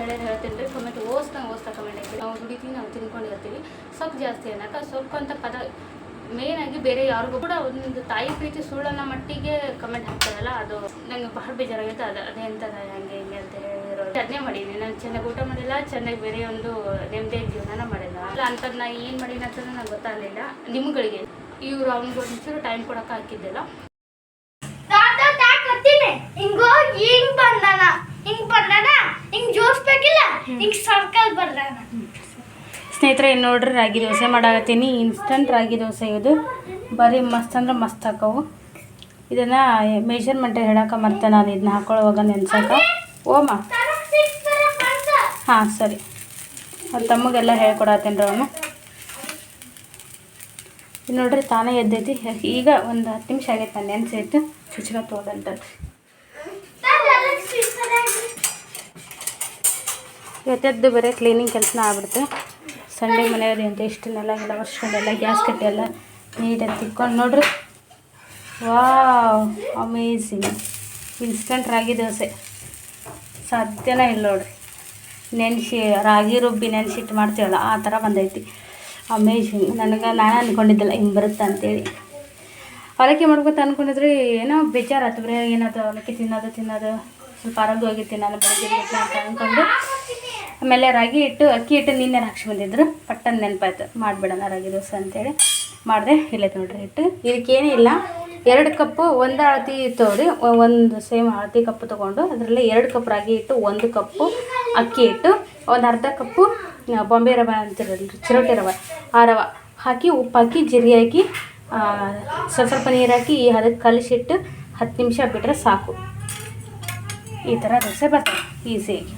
ಹೇಳಿ ಹೇಳ್ತೀನಿ ರೀ ಕಮೆಂಟ್ ಓಸ್ದಂಗೆ ಓಸ್ತಾ ಕಮೆಂಟ್ ಐತಿ ನಾವು ದುಡಿತೀವಿ, ನಾವು ತಿನ್ಕೊಂಡಿರ್ತೀವಿ. ಸೊಪ್ಪು ಜಾಸ್ತಿ ಅನ್ನಕ ಸೊಪ್ಪು ಅಂತ ಪದ ಮೇನ್ ಆಗಿ ಬೇರೆ ಯಾರಿಗೂ ಕೂಡ ಒಂದು ತಾಯಿ ಪ್ರೀತಿ ಸುಳ್ಳನ್ನ ಮಟ್ಟಿಗೆ ಕಮೆಂಟ್ ಹಾಕ್ತಾರಲ್ಲ, ಅದು ನಂಗೆ ಬಹಳ ಬೇಜಾರಾಗುತ್ತೆ. ಅದು ಅದೇ ಅಂತದ ಹಂಗೆ ಹಿಂಗೆ ಅಂತ ಹೇಳಿರೋ ಅದನ್ನೇ ಮಾಡೀನಿ ನಾನು ಚೆನ್ನಾಗಿ ಊಟ ಮಾಡಿಲ್ಲ, ಚೆನ್ನಾಗಿ ಬೇರೆ ಒಂದು ನೆಮ್ಮದಿ ಜೀವನ ಮಾಡಿಲ್ಲ. ಅಲ್ಲ ಅಂಥದ್ದು ನಾ ಏನು ಮಾಡೀನಿ ಅಂತ ನಂಗೆ ಗೊತ್ತಾಗಲಿಲ್ಲ. ನಿಮ್ಗಳಿಗೆ ಇವ್ರು ಅವ್ನಿಗೆ ಒಂಚೂರು ಟೈಮ್ ಕೊಡೋಕೆ ಹಾಕಿದ್ದಿಲ್ಲ. ಹಿಂಗ್ ಬಂದಾನ? ಹಿಂಗ್ ಜೋಡಿಸ್ಬೇಕಿಲ್ಲ ಹಿಂಗ್ ಸರ್ಕಲ್ ಬರ್ದ ಸ್ನೇಹಿತರೆ ಇನ್ನು ನೋಡ್ರಿ ರಾಗಿ ದೋಸೆ ಮಾಡಾಕತ್ತೀನಿ. ಇನ್ಸ್ಟಂಟ್ ರಾಗಿ ದೋಸೆ ಇದು. ಬರೀ ಮಸ್ತ್ ಅಂದ್ರೆ ಮಸ್ತ್ ಹಾಕವು ಇದನ್ನು ಮೆಷರ್ಮೆಂಟ್ ಹೇಳಕ್ಕೆ ಮರ್ತೆ ನಾನು. ಇದನ್ನ ಹಾಕೊಳ್ಳುವಾಗ ನೆನ್ಸಕ್ಕ ಓಮ? ಹಾಂ ಸರಿ. ಅವ್ರ ತಮ್ಮಗೆಲ್ಲ ಹೇಳ್ಕೊಡತ್ತೀನಿ ರೀ ಅವನು ನೋಡ್ರಿ ತಾನೇ ಎದ್ದೈತಿ. ಈಗ ಒಂದು ಹತ್ತು ನಿಮಿಷ ಆಗೈತೆ ನಾನು ನೆನ್ಸೈತು ಚುಚ್ಕ ತೋದಂತ ಇವತ್ತೆದ್ದು ಬರೀ ಕ್ಲೀನಿಂಗ್ ಕೆಲಸನ ಆಗ್ಬಿಡ್ತು ಸಂಡೇ ಮನೆಯವ್ರಿ ಅಂತ ಇಷ್ಟನ್ನೆಲ್ಲ ಎಲ್ಲ ವರ್ಷಗಳೆಲ್ಲ ಗ್ಯಾಸ್ ಕಟ್ಟೆಲ್ಲ ನೀಟಾಗಿ ತಿಕ್ಕೊಂಡು ನೋಡ್ರಿ. Wow amazing instant ragi dosa. ಸಾಧ್ಯನೇ ಇಲ್ಲ ನೋಡ್ರಿ. ನೆನೆಸಿ, ರಾಗಿ ರುಬ್ಬಿ ನೆನೆಸಿಟ್ಟು ಮಾಡ್ತೀವಲ್ಲ, ಆ ಥರ ಬಂದೈತಿ. ಅಮೇಝಿಂಗ್ ನನಗೆ ನಾನು ಅಂದ್ಕೊಂಡಿದ್ದಿಲ್ಲ ಹಿಂಗೆ ಬರುತ್ತೆ ಅಂತೇಳಿ. ಅವಲಕ್ಕಿ ಮಾಡ್ಕೊತ ಅಂದ್ಕೊಂಡಿದ್ರಿ ಏನೋ ಬೇಜಾರಾಯ್ತು ಬರೀ ಏನಾದ್ರು ಅವಲಕ್ಕಿ ತಿನ್ನೋದು ತಿನ್ನೋದು. ಸ್ವಲ್ಪ ಆರೋಗ್ಯವಾಗಿ ತಿನ್ನೋದು ಬೆಳಗ್ಗೆ ಅಂತ ಅಂದ್ಕೊಂಡು ಆಮೇಲೆ ರಾಗಿ ಹಿಟ್ಟು, ಅಕ್ಕಿ ಹಿಟ್ಟು ನಿನ್ನೆ ಹಾಕ್ಸಿ ಬಂದಿದ್ರು. ಪಟ್ಟನ್ ನೆನಪಾಯ್ತು. ಮಾಡಿಬಿಡೋಣ ರಾಗಿ ದೋಸೆ ಅಂತೇಳಿ. ಮಾಡಿದೆ, ಇಲ್ಲೇ ನೋಡ್ರಿ ಹಿಟ್ಟು. ಇದಕ್ಕೇನೇ ಇಲ್ಲ. ಎರಡು ಕಪ್ಪು ಒಂದು ಅಳತಿ ತೋರಿ ಒಂದು ಸೇಮ್ ಅಳತಿ ಕಪ್ಪು ತೊಗೊಂಡು, ಅದರಲ್ಲಿ ಎರಡು ಕಪ್ ರಾಗಿ ಹಿಟ್ಟು, ಒಂದು ಕಪ್ಪು ಅಕ್ಕಿ ಹಿಟ್ಟು, ಒಂದು ಅರ್ಧ ಕಪ್ಪು ಬಾಂಬೆ ರವೆ ಅಂತಿರಲ್ರಿ, ಚಿರೋಟಿ ರವೆ. ಆ ರವೆ ಹಾಕಿ, ಉಪ್ಪು ಹಾಕಿ ಜೀರಿಗೆ ಹಾಕಿ ಸ್ವಲ್ಪ ಸ್ವಲ್ಪ ನೀರು ಹಾಕಿ ಅದಕ್ಕೆ ಕಲಿಸಿಟ್ಟು ಹತ್ತು ನಿಮಿಷ ಬಿಟ್ಟರೆ ಸಾಕು. ಈ ಥರ ದೋಸೆ ಬರ್ತದೆ. ಈಸಿಯಾಗಿ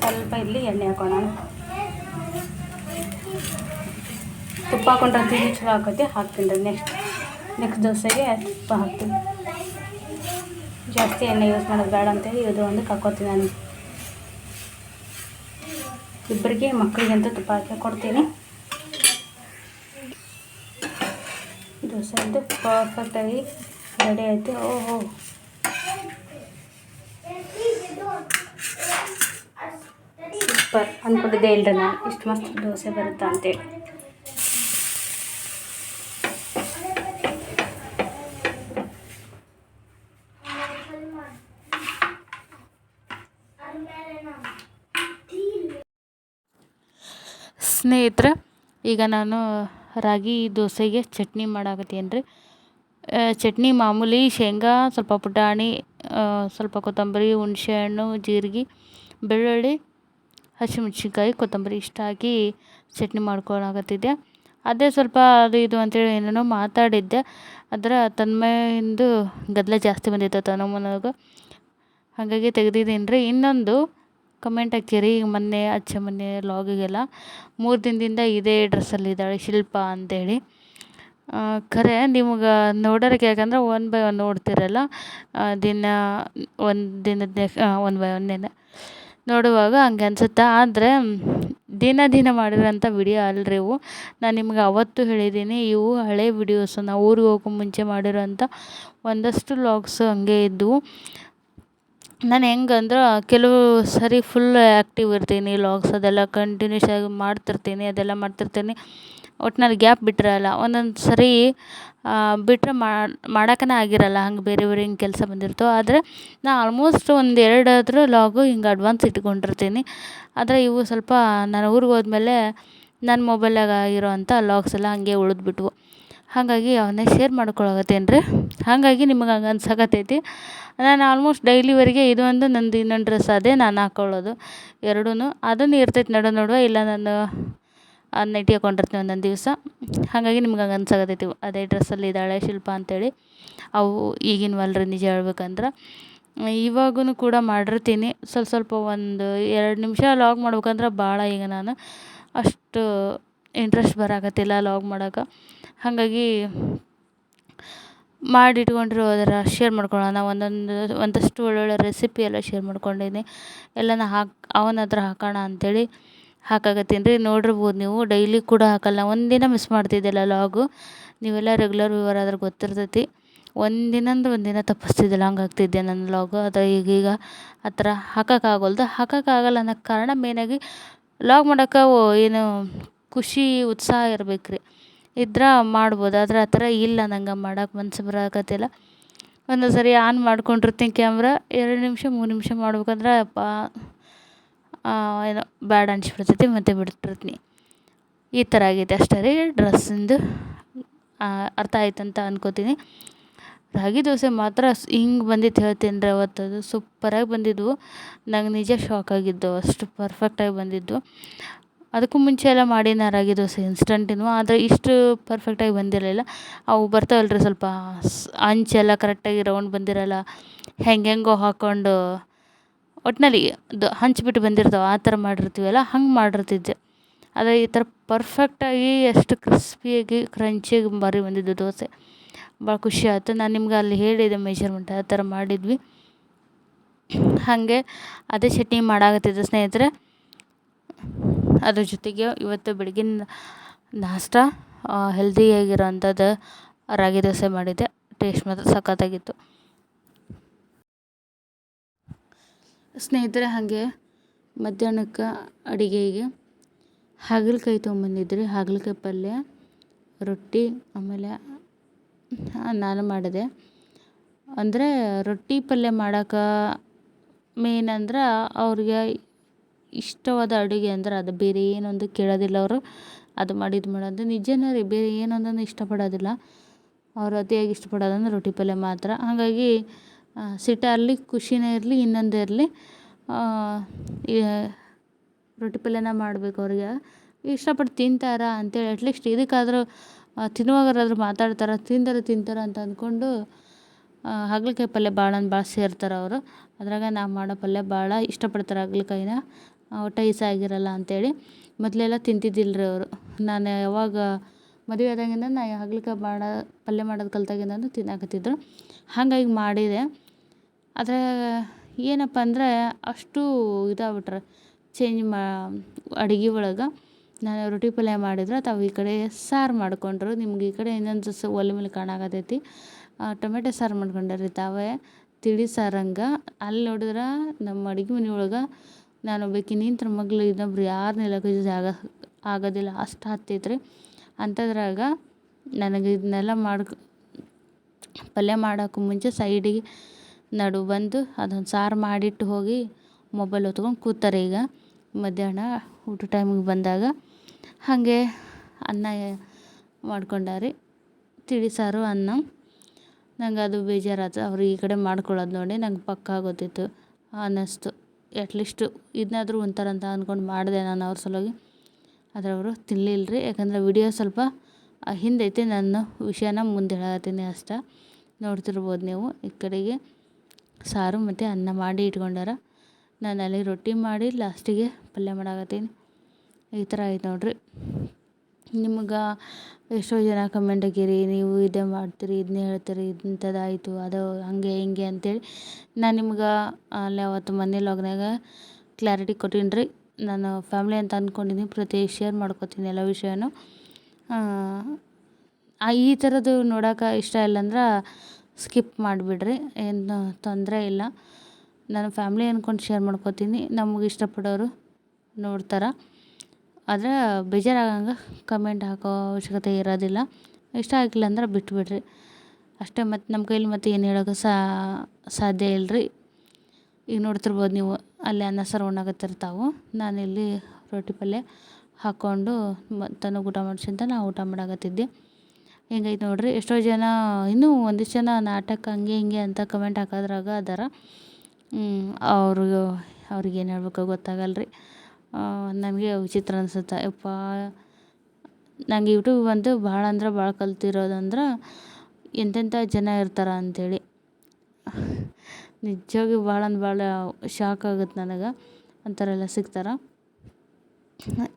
ಸ್ವಲ್ಪ ಇಲ್ಲಿ ಎಣ್ಣೆ ಹಾಕೋಣ. ತುಪ್ಪ ಹಾಕೊಂಡ್ರೆ ತಿಂದು ಚಲೋ ಆಕೈತಿ ಹಾಕ್ತೀನಿ ನೆಕ್ಸ್ಟ್ ನೆಕ್ಸ್ಟ್ ದೋಸೆಗೆ ತುಪ್ಪ ಹಾಕ್ತೀನಿ. ಜಾಸ್ತಿ ಎಣ್ಣೆ ಯೂಸ್ ಮಾಡೋದು ಬೇಡ ಅಂತೇಳಿ ಇದು ಒಂದು ಹಾಕೋತೀನಿ ನಾನು. ಇಬ್ಬರಿಗೆ ಅಂತ ತುಪ್ಪ ಹಾಕಿ ಕೊಡ್ತೀನಿ. ದೋಸೆ ಅಂತೂ ಪರ್ಫೆಕ್ಟಾಗಿ ರೆಡಿ ಆಯಿತು. ಓಹೋ. ಸೂಪರ್ ಅಂದ್ಕೊಂಡಿದ್ದೆ ಇಲ್ಲರಿ ನಾನು. ಇಷ್ಟು ಮಸ್ತ್ ದೋಸೆ ಬರುತ್ತಾ ಅಂತೇಳಿ ಸ್ನೇಹಿತರೆ, ಈಗ ನಾನು ರಾಗಿ ದೋಸೆಗೆ ಚಟ್ನಿ ಮಾಡಾಕತ್ತೀನಿ ರೀ ಚಟ್ನಿ ಮಾಮೂಲಿ ಶೇಂಗಾ, ಸ್ವಲ್ಪ ಪುಟಾಣಿ ಸ್ವಲ್ಪ ಕೊತ್ತಂಬರಿ ಹುಣಸೆಹಣ್ಣು ಜೀರಿಗೆ, ಬೆಳ್ಳುಳ್ಳಿ ಹಸಿಮೆಣ್ಸಿನ್ಕಾಯಿ, ಕೊತ್ತಂಬರಿ ಇಷ್ಟ ಹಾಕಿ ಚಟ್ನಿ ಮಾಡ್ಕೊಳಕತ್ತಿದ್ದೆ ಅದೇ ಸ್ವಲ್ಪ ಅದು ಇದು ಅಂತೇಳಿ ಏನೇನೋ ಮಾತಾಡಿದ್ದೆ. ಅದರ ತನ್ಮೆಯಿಂದು ಗದ್ದಲ ಜಾಸ್ತಿ ಬಂದಿತ್ತು ತನ್ನಮ್ಮನಾಗ ಹಾಗಾಗಿ ತೆಗೆದಿದ್ದೀನಿ ರೀ ಇನ್ನೊಂದು ಕಮೆಂಟ್ ಹಾಕಿರಿ ಈಗ ಮೊನ್ನೆ, ಅಚ್ಚೆ ಮೊನ್ನೆ ಲಾಗಿಗೆಲ್ಲ ಮೂರು ದಿನದಿಂದ ಇದೇ ಡ್ರೆಸ್ಸಲ್ಲಿದ್ದಾಳೆ ಶಿಲ್ಪ ಅಂತೇಳಿ. ಖರೆ, ನಿಮ್ಗೆ ನೋಡೋರಿಗೆ ಯಾಕಂದ್ರೆ ಒನ್ ಬೈ ಒನ್ ನೋಡ್ತಿರಲ್ಲ. ದಿನ, ಒಂದು ದಿನದ ಒನ್ ಬೈ ಒನ್ನೇನೆ ನೋಡುವಾಗ ಹಂಗೆ ಅನ್ಸುತ್ತೆ? ಆದರೆ ದಿನ ದಿನ ಮಾಡಿರೋಂಥ ವಿಡಿಯೋ ಅಲ್ರಿ ಇವು. ನಾನು ನಿಮ್ಗೆ ಅವತ್ತು ಹೇಳಿದ್ದೀನಿ, ಇವು ಹಳೆ ವಿಡಿಯೋಸು. ನಾವು ಊರಿಗೆ ಹೋಗೋ ಮುಂಚೆ ಮಾಡಿರೋಂಥ ಒಂದಷ್ಟು ಲಾಗ್ಸು ಹಂಗೆ ಇದ್ದವು ನಾನು ಹೆಂಗಂದ್ರೆ ಕೆಲವು ಸರಿ ಫುಲ್ ಆ್ಯಕ್ಟಿವ್ ಇರ್ತೀನಿ ಲಾಗ್ಸ್ ಅದೆಲ್ಲ ಕಂಟಿನ್ಯೂಸ್ ಆಗಿ ಮಾಡ್ತಿರ್ತೀನಿ, ಅದೆಲ್ಲ ಮಾಡ್ತಿರ್ತೀನಿ. ಒಟ್ನಲ್ಲಿ ಗ್ಯಾಪ್ ಬಿಟ್ಟಿರಲ್ಲ, ಒಂದೊಂದು ಸರಿ ಬಿಟ್ಟರೆ ಮಾಡೋಕ್ಕನೇ ಆಗಿರಲ್ಲ, ಹಂಗೆ ಬೇರೆ ಬೇರೆ ಹಿಂಗೆ ಕೆಲಸ ಬಂದಿರ್ತವೆ ಆದರೆ ನಾ ಆಲ್ಮೋಸ್ಟ್ ಒಂದು ಎರಡಾದರೂ ಲಾಗು ಹಿಂಗೆ ಅಡ್ವಾನ್ಸ್ ಇಟ್ಕೊಂಡಿರ್ತೀನಿ. ಆದರೆ ಇವು ಸ್ವಲ್ಪ ನಾನು ಊರಿಗೆ ಹೋದ್ಮೇಲೆ ನನ್ನ ಮೊಬೈಲಾಗ ಇರೋವಂಥ ಲಾಗ್ಸ್ ಎಲ್ಲ ಹಾಗೆ ಉಳಿದ್ಬಿಟ್ವು. ಹಾಗಾಗಿ ಅವನ್ನೇ ಶೇರ್ ಮಾಡ್ಕೊಳಕತ್ತೇನೆ ರೀ ಹಾಗಾಗಿ ನಿಮಗೆ ಹಂಗೆ ಅನ್ಸಕತ್ತೈತಿ. ನಾನು ಆಲ್ಮೋಸ್ಟ್ ಡೈಲಿವರೆಗೆ ಇದು ಒಂದು ನಂದು ಇನ್ನೊಂದು ಡ್ರೆಸ್ ಅದೇ ನಾನು ಹಾಕ್ಕೊಳ್ಳೋದು ಎರಡೂ ಅದನ್ನು ಇರ್ತೈತೆ ನಡು ನಡುವೆ, ಇಲ್ಲ ನಾನು ನೈಟಿ ಹಾಕೊಂಡಿರ್ತೀನಿ ಒಂದೊಂದು ದಿವಸ. ಹಾಗಾಗಿ ನಿಮ್ಗೆ ಹಂಗೆ ಅನ್ಸಕತ್ತೈತಿ ಅದೇ ಡ್ರೆಸ್ಸಲ್ಲಿ ಇದ್ದಾಳೆ ಶಿಲ್ಪ ಅಂತೇಳಿ ಅವು ಈಗಿನವಲ್ರಿ ನಿಜ ಹೇಳ್ಬೇಕಂದ್ರೆ. ಇವಾಗೂ ಕೂಡ ಮಾಡಿರ್ತೀನಿ. ಸ್ವಲ್ಪ ಸ್ವಲ್ಪ ಒಂದು ಎರಡು ನಿಮಿಷ ಲಾಗ್ ಮಾಡ್ಬೇಕಂದ್ರೆ ಭಾಳ ಈಗ ನಾನು ಅಷ್ಟು ಇಂಟ್ರೆಸ್ಟ್ ಬರಾಕತ್ತಿಲ್ಲ ಲಾಗ್ ಮಾಡೋಕೆ. ಹಾಗಾಗಿ ಮಾಡಿಟ್ಕೊಂಡಿರೋದರ ಶೇರ್ ಮಾಡ್ಕೊಳ್ಳೋಣ. ಒಂದೊಂದು ಒಂದಷ್ಟು ಒಳ್ಳೊಳ್ಳೆ ರೆಸಿಪಿ ಎಲ್ಲ ಶೇರ್ ಮಾಡ್ಕೊಂಡಿದ್ದೀನಿ ಎಲ್ಲನ ಹಾಕಿ ಅವನ ಹತ್ರ ಹಾಕೋಣ ಅಂಥೇಳಿ ಹಾಕಾಕತ್ತೀನಿ ರೀ ನೋಡಿರ್ಬೋದು ನೀವು ಡೈಲಿ ಕೂಡ ಹಾಕಲ್ಲ. ಒಂದಿನ ಮಿಸ್ ಮಾಡ್ತಿದ್ದಿಲ್ಲ ಲಾಗು ನೀವೆಲ್ಲ ರೆಗ್ಯುಲರ್ ವ್ಯೂವರ್ ಆದ್ರೆ ಗೊತ್ತಿರ್ತೈತಿ. ಒಂದಿನ ಅಂದ್ರೆ ಒಂದಿನ ತಪ್ಪಿಸ್ತಿದ್ದಿಲ್ಲ ಹಂಗೆ ಆಗ್ತಿದ್ದೆ ನನ್ನ ಲಾಗು ಅದು ಈಗೀಗ ಆ ಥರ ಹಾಕೋಕ್ಕಾಗಲ್ದು ಹಾಕೋಕ್ಕಾಗಲ್ಲ ಅನ್ನೋ ಕಾರಣ ಮೇನಾಗಿ ಲಾಗ್ ಮಾಡೋಕೆ ಏನು ಖುಷಿ, ಉತ್ಸಾಹ ಇರ್ಬೇಕು ರೀ ಇದ್ರೆ ಮಾಡ್ಬೋದು. ಆದರೆ ಆ ಥರ ಇಲ್ಲ, ನಂಗೆ ಮಾಡೋಕೆ ಮನ್ಸು ಬರೋಕತ್ತಿಲ್ಲ. ಒಂದೊಂದು ಸರಿ ಆನ್ ಮಾಡ್ಕೊಂಡಿರ್ತೀನಿ ಕ್ಯಾಮ್ರಾ ಎರಡು ನಿಮಿಷ, ಮೂರು ನಿಮಿಷ ಮಾಡ್ಬೇಕಂದ್ರೆ ಯಪ್ಪಾ ಏನೋ ಬ್ಯಾಡ ಅನಿಸ್ಬಿಡ್ತೈತಿ, ಮತ್ತೆ ಬಿಟ್ಟಿರ್ತೀನಿ ಈ ಥರ ಆಗೈತೆ ಅಷ್ಟೇ ರೀ ಡ್ರೆಸ್ಸಿಂದು. ಅರ್ಥ ಆಯ್ತಂತ ಅನ್ಕೋತೀನಿ. ರಾಗಿ ದೋಸೆ ಮಾತ್ರ ಹಿಂಗೆ ಬಂದಿತ್ತು ಹೇಳ್ತೀನಿ ರೀ ಅವತ್ತದು ಸೂಪರಾಗಿ ಬಂದಿದ್ವು. ನಂಗೆ ನಿಜ ಶಾಕ್ ಆಗಿದ್ದು, ಅಷ್ಟು ಪರ್ಫೆಕ್ಟಾಗಿ ಬಂದಿದ್ದು. ಅದಕ್ಕೂ ಮುಂಚೆ ಎಲ್ಲ ಮಾಡಿನ ರಾಗಿ ದೋಸೆ ಇನ್ಸ್ಟಂಟಿನೂ ಆದರೆ ಇಷ್ಟು ಪರ್ಫೆಕ್ಟಾಗಿ ಬಂದಿರಲಿಲ್ಲ. ಅವು ಬರ್ತಾವಲ್ಲ ರೀ ಸ್ವಲ್ಪ ಅಂಚೆಲ್ಲ ಕರೆಕ್ಟಾಗಿ ರೌಂಡ್ ಬಂದಿರಲ್ಲ. ಹೆಂಗೆಂಗೋ ಹಾಕ್ಕೊಂಡು ಒಟ್ಟಿನಲ್ಲಿ ಅದು ಹಂಚಿಬಿಟ್ಟು ಬಂದಿರ್ತಾವೆ, ಆ ಥರ ಮಾಡಿರ್ತೀವಲ್ಲ, ಹಂಗೆ ಮಾಡಿರ್ತಿದ್ದೆ. ಆದರೆ ಈ ಥರ ಪರ್ಫೆಕ್ಟಾಗಿ ಎಷ್ಟು ಕ್ರಿಸ್ಪಿಯಾಗಿ, ಕ್ರಂಚಿಯಾಗಿ ಭಾರಿ ಬಂದಿದ್ದು ದೋಸೆ. ಭಾಳ ಖುಷಿ ಆಯ್ತು. ನಾನು ನಿಮ್ಗೆ ಅಲ್ಲಿ ಹೇಳಿದೆ ಮೆಜರ್ಮೆಂಟ್ ಆ ಥರ ಮಾಡಿದ್ವಿ. ಹಾಗೆ ಅದೇ ಚಟ್ನಿ ಮಾಡಾಕತ್ತಿದ್ದೆ ಸ್ನೇಹಿತರೆ. ಅದ್ರ ಜೊತೆಗೆ ಇವತ್ತು ಬೆಳಗಿನ ನಾಷ್ಟ ಹೆಲ್ದಿಯಾಗಿರೋ ಅಂಥದ್ದು ರಾಗಿ ದೋಸೆ ಮಾಡಿದ್ದೆ. ಟೇಸ್ಟ್ ಮಾತ್ರ ಸಖತ್ತಾಗಿತ್ತು. ಸ್ನೇಹಿತರೆ ಹಾಗೆ ಮಧ್ಯಾಹ್ನಕ್ಕೆ ಅಡುಗೆಗೆ ಹಾಗಲಕಾಯಿ ತೊಗೊಂಬಂದಿದ್ರಿ, ಹಾಗಲಕಾಯಿ ಪಲ್ಯ, ರೊಟ್ಟಿ, ಆಮೇಲೆ ನಾನು ಮಾಡಿದೆ. ಅಂದರೆ ರೊಟ್ಟಿ ಪಲ್ಯ ಮಾಡೋಕೆ ಮೇನ್ ಅಂದ್ರೆ ಅವ್ರಿಗೆ ಇಷ್ಟವಾದ ಅಡುಗೆ ಅಂದ್ರೆ ಅದು ಬೇರೆ ಏನೊಂದು ಕೇಳೋದಿಲ್ಲ ಅವರು. ಅದು ಮಾಡಿದ್ದು ಮಾಡೋದು ನಿಜನೇ ರೀ, ಬೇರೆ ಏನೊಂದನ್ನು ಇಷ್ಟಪಡೋದಿಲ್ಲ. ಅವರು ಅತಿಯಾಗಿ ಇಷ್ಟಪಡೋದಂದ್ರೆ ರೊಟ್ಟಿ ಪಲ್ಯ ಮಾತ್ರ. ಹಾಗಾಗಿ ಸಿಟ್ಟೇ ಇರಲಿ, ಖುಷಿನೇ ಇರಲಿ, ಇನ್ನೊಂದೇ ಇರಲಿ ರೊಟ್ಟಿ ಪಲ್ಯನ ಮಾಡಬೇಕು ಅವ್ರಿಗೆ. ಇಷ್ಟಪಟ್ಟು ತಿಂತಾರ ಅಂತೇಳಿ ಅಟ್ಲೀಸ್ಟ್ ಇದಕ್ಕಾದರೂ ತಿನ್ನುವಾಗರಾದರೂ ಮಾತಾಡ್ತಾರೆ, ತಿಂದರೆ ತಿಂತಾರೆ ಅಂತ ಅಂದ್ಕೊಂಡು ಹಾಗಲಕಾಯಿ ಪಲ್ಯ ಭಾಳ ಭಾಳ ಸೇರ್ತಾರೆ ಅವರು. ಅದ್ರಾಗ ನಾವು ಮಾಡೋ ಪಲ್ಯ ಭಾಳ ಇಷ್ಟಪಡ್ತಾರೆ ಹಾಗಲಕಾಯಿನ. ಒಟ್ಟು ಆಗಿರಲ್ಲ ಅಂತೇಳಿ ಮೊದಲೆಲ್ಲ ತಿಂತಿದ್ದಿಲ್ಲ ರೀ ಅವರು. ನಾನು ಯಾವಾಗ ಮದುವೆ ಆದಾಗಿಂದ ನಾ ಹಾಗಲಕಾಯಿ ಮಾಡೋ, ಪಲ್ಯ ಮಾಡೋದು ಕಲ್ತಾಗಿಂದನೂ ತಿನ್ನಾಕತ್ತಿದ್ರು. ಹಾಗಾಗಿ ಮಾಡಿದೆ. ಆದರೆ ಏನಪ್ಪ ಅಂದರೆ ಅಷ್ಟು ಇದಾಗ್ಬಿಟ್ರೆ. ಚೇಂಜ್ ಮಾ, ಅಡುಗೆ ಒಳಗೆ ನಾನು ರೊಟ್ಟಿ ಪಲ್ಯ ಮಾಡಿದ್ರೆ ತಾವು ಈ ಕಡೆ ಸಾರು ಮಾಡಿಕೊಂಡ್ರು. ನಿಮ್ಗೆ ಈ ಕಡೆ ಇನ್ನೊಂದು ಸ ಒಲೆ ಮೇಲೆ ಕಾಣಾಕತ್ತೈತಿ ಟೊಮೆಟೊ ಸಾರು ಮಾಡ್ಕೊಂಡಾರ ತಾವೇ. ತಿಳಿ ಸಾರಂಗೆ. ಅಲ್ಲಿ ನೋಡಿದ್ರೆ ನಮ್ಮ ಅಡುಗೆ ಮನೆ ಒಳಗೆ ನಾನು ಒಬ್ಬಾಕಿ ನಿಂತ್ರ ಮಗ್ಳು ಇನ್ನೊಬ್ರು ಯಾರು ನಿಲ್ಲಕ್ಕೆ ಜಾಗ ಆಗೋದಿಲ್ಲ, ಅಷ್ಟು ಹತ್ತೈತ್ರಿ. ಅಂಥದ್ರಾಗ ನನಗೆ ಇದನ್ನೆಲ್ಲ ಮಾಡ್ಕೊ, ಪಲ್ಯ ಮಾಡೋಕ್ಕೂ ಮುಂಚೆ ಸೈಡಿಗೆ ನಡು ಬಂದು ಅದೊಂದು ಸಾರು ಮಾಡಿಟ್ಟು ಹೋಗಿ ಮೊಬೈಲ್ ಹೊತ್ಕೊಂಡು ಕೂತಾರೆ ಈಗ. ಮಧ್ಯಾಹ್ನ ಊಟ ಟೈಮಿಗೆ ಬಂದಾಗ ಹಾಗೆ ಅನ್ನ ಮಾಡ್ಕೊಂಡಾರಿ. ತಿಳಿ ಸಾರು, ಅನ್ನ. ನಂಗೆ ಅದು ಬೇಜಾರಾಯ್ತು ಅವ್ರು ಈ ಕಡೆ ಮಾಡ್ಕೊಳ್ಳೋದು ನೋಡಿ ನಂಗೆ ಪಕ್ಕಾ ಗೊತ್ತಿತ್ತು ಅನ್ನಿಸ್ತು. ಅಟ್ಲೀಸ್ಟು ಇದನ್ನಾದರೂ ಉಣ್ತಾರಂತ ಅಂದ್ಕೊಂಡು ಮಾಡಿದೆ ನಾನು ಅವ್ರ ಸಲುವಾಗಿ. ಆದರೆ ಅವರು ತಿನ್ನಲಿಲ್ಲ ರೀ ಯಾಕಂದರೆ ವಿಡಿಯೋ ಸ್ವಲ್ಪ ಹಿಂದೈತೆ. ನನ್ನ ವಿಷಯನ ಮುಂದೆ ಹೇಳತ್ತೀನಿ ಅಷ್ಟೇ. ನೋಡ್ತಿರ್ಬೋದು ನೀವು ಈ ಕಡೆಗೆ. ಸಾರು ಮತ್ತು ಅನ್ನ ಮಾಡಿ ಇಟ್ಕೊಂಡಾರ. ನಾನು ಅಲ್ಲಿ ರೊಟ್ಟಿ ಮಾಡಿ ಲಾಸ್ಟಿಗೆ ಪಲ್ಯ ಮಾಡಾಕತ್ತೀನಿ. ಈ ಥರ ಆಯ್ತು ನೋಡಿರಿ. ನಿಮ್ಗೆ ಎಷ್ಟೋ ಜನ ಕಮೆಂಟ್ ಹಾಕಿರಿ, ನೀವು ಇದೇ ಮಾಡ್ತೀರಿ ಇದನ್ನೇ ಹೇಳ್ತೀರಿ ಇಂಥದ್ದಾಯಿತು ಅದು ಹಾಗೆ ಹಿಂಗೆ ಅಂತೇಳಿ. ನಾನು ನಿಮ್ಗೆ ಅಲ್ಲಿ ಅವತ್ತು ಮನೆ ಲಾಗ್ನಾಗ ಕ್ಲಾರಿಟಿ ಕೊಟ್ಟೀನಿ ರೀ ನಾನು ಫ್ಯಾಮ್ಲಿ ಅಂತ ಅಂದ್ಕೊಂಡಿದ್ದೀನಿ ಪ್ರತಿ ಶೇರ್ ಮಾಡ್ಕೊತೀನಿ ಎಲ್ಲ ವಿಷಯನೂ. ಈ ಥರದ್ದು ನೋಡೋಕೆ ಇಷ್ಟ ಇಲ್ಲ ಅಂದ್ರೆ ಸ್ಕಿಪ್ ಮಾಡಿಬಿಡ್ರಿ, ಏನು ತೊಂದರೆ ಇಲ್ಲ. ನಾನು ಫ್ಯಾಮ್ಲಿ ಅಂದ್ಕೊಂಡು ಶೇರ್ ಮಾಡ್ಕೊತೀನಿ. ನಮ್ಗೆ ಇಷ್ಟಪಡೋರು ನೋಡ್ತಾರೆ. ಆದರೆ ಬೇಜಾರಾಗಂಗೆ ಕಮೆಂಟ್ ಹಾಕೋ ಅವಶ್ಯಕತೆ ಇರೋದಿಲ್ಲ. ಇಷ್ಟ ಆಗಿಲ್ಲ ಅಂದ್ರೆ ಬಿಟ್ಬಿಡ್ರಿ. ಅಷ್ಟೇ ಮತ್ತು ನಮ್ಮ ಕೈಲಿ ಮತ್ತೆ ಏನು ಹೇಳೋಕೆ ಸಾಧ್ಯ ಇಲ್ಲರಿ ಈಗ ನೋಡ್ತಿರ್ಬೋದು ನೀವು, ಅಲ್ಲಿ ಅನ್ನ ಸಾರು ನಾನು ನಾನಿಲ್ಲಿ ರೊಟ್ಟಿ ಪಲ್ಯ ಹಾಕ್ಕೊಂಡು ಮತ್ತೆ ತನಗೆ ಊಟ ಅಂತ ನಾ ಊಟ ಮಾಡಾಕತ್ತಿದ್ದೆ ಹಿಂಗೈತೆ ನೋಡಿರಿ? ಎಷ್ಟೋ ಜನ ಇನ್ನೂ ಒಂದಿಷ್ಟು ಜನ ನಾಟಕ ಹಂಗೆ ಹಿಂಗೆ ಅಂತ ಕಮೆಂಟ್ ಹಾಕೋದ್ರಾಗ ಅದರ. ಅವರು, ಅವ್ರಿಗೆ ಏನು ಹೇಳ್ಬೇಕೋ ಗೊತ್ತಾಗಲ್ಲ ರೀ ನನಗೆ ವಿಚಿತ್ರ ಅನಿಸುತ್ತೆ. ಯಪ್ಪ, ನಂಗೆ ಯೂಟ್ಯೂಬ್ ಬಂದು ಭಾಳ ಅಂದ್ರೆ ಭಾಳ ಕಲ್ತಿರೋದಂದ್ರೆ ಎಂತೆಂಥ ಜನ ಇರ್ತಾರೆ ಅಂಥೇಳಿ ನಿಜವಾಗಿ ಭಾಳ ಅಂದ್ರೆ ಭಾಳ ಶಾಕ್ ಆಗುತ್ತೆ ನನಗೆ. ಅಂಥವ್ರೆಲ್ಲ ಸಿಗ್ತಾರೆ.